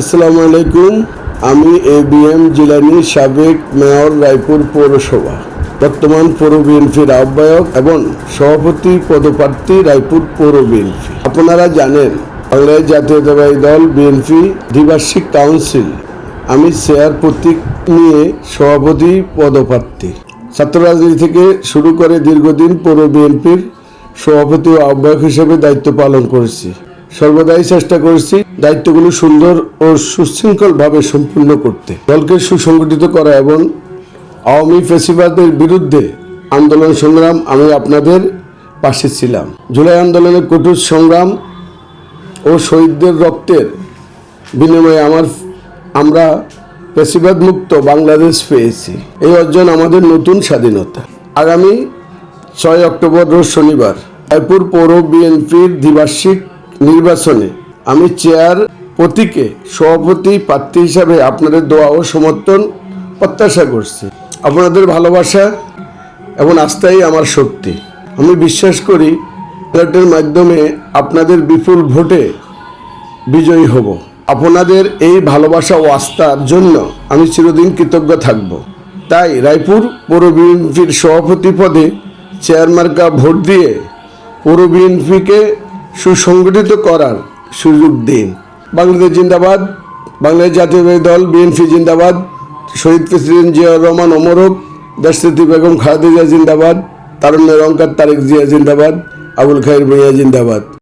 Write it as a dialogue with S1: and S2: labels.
S1: আসসালামু আলাইকুম, আমি এ বি এম জিলানি সাবেক মেয়র রায়পুর পৌরসভা, বর্তমান পৌর বিএনপির আহ্বায়ক এবং সভাপতি পদপ্রার্থী রায়পুর পৌর বিএনপি। আপনারা জানেন, বাংলাদেশ জাতীয়তাবাদী দল বিএনপি দ্বিবার্ষিক কাউন্সিল। আমি চেয়ার প্রতীক নিয়ে সভাপতি পদপ্রার্থী। ছাত্র রাজনীতি থেকে শুরু করে দীর্ঘদিন পৌর বিএনপির সভাপতি ও আহ্বায়ক হিসেবে দায়িত্ব পালন করেছি। সর্বদাই চেষ্টা করেছি দায়িত্বগুলো সুন্দর ও সুশৃঙ্খলভাবে সম্পূর্ণ করতে। দলকে সুসংগঠিত করা এবং আওয়ামী ফেসিবাদের বিরুদ্ধে আন্দোলন সংগ্রাম আমি আপনাদের পাশে ছিলাম। জুলাই আন্দোলনের কঠোর সংগ্রাম ও শহীদদের রক্তের বিনিময়ে আমার আমরা পেশিবাদ মুক্ত বাংলাদেশ পেয়েছি। এই অর্জন আমাদের নতুন স্বাধীনতা। আগামী ছয় অক্টোবর রোজ শনিবার, রায়পুর পৌর বিএনপির দ্বিবার্ষিক নির্বাচনে আমি চেয়ার প্রতীকে সভাপতি, প্রার্থী হিসাবে আপনাদের দোয়া ও সমর্থন, প্রত্যাশা করছি। আপনাদের ভালোবাসা এবং আস্থাই আমার শক্তি। আমি বিশ্বাস করি ব্যালটের মাধ্যমে আপনাদের বিপুল ভোটে বিজয়ী হব। আপনাদের এই ভালোবাসা ও আস্থার জন্য আমি চিরদিন কৃতজ্ঞ থাকব। তাই রায়পুর পৌর বিএনপির সভাপতি পদে চেয়ারমার্কা ভোট দিয়ে পৌর বিএনপিকে সুসংগঠিত করার সুযোগ দিন। বাংলাদেশ জিন্দাবাদ, বাংলাদেশ জাতীয়বাদী দল, বিএনপি জিন্দাবাদ, শহীদ প্রেসিডেন্ট জিয়াউর রহমান অমরক দেশনেত্রী বেগম খালেদা জিয়া জিন্দাবাদ, তারুণ্যের অঙ্কার তারেক জিয়া জিন্দাবাদ, আবুল খাইর ভূঁইয়া জিন্দাবাদ।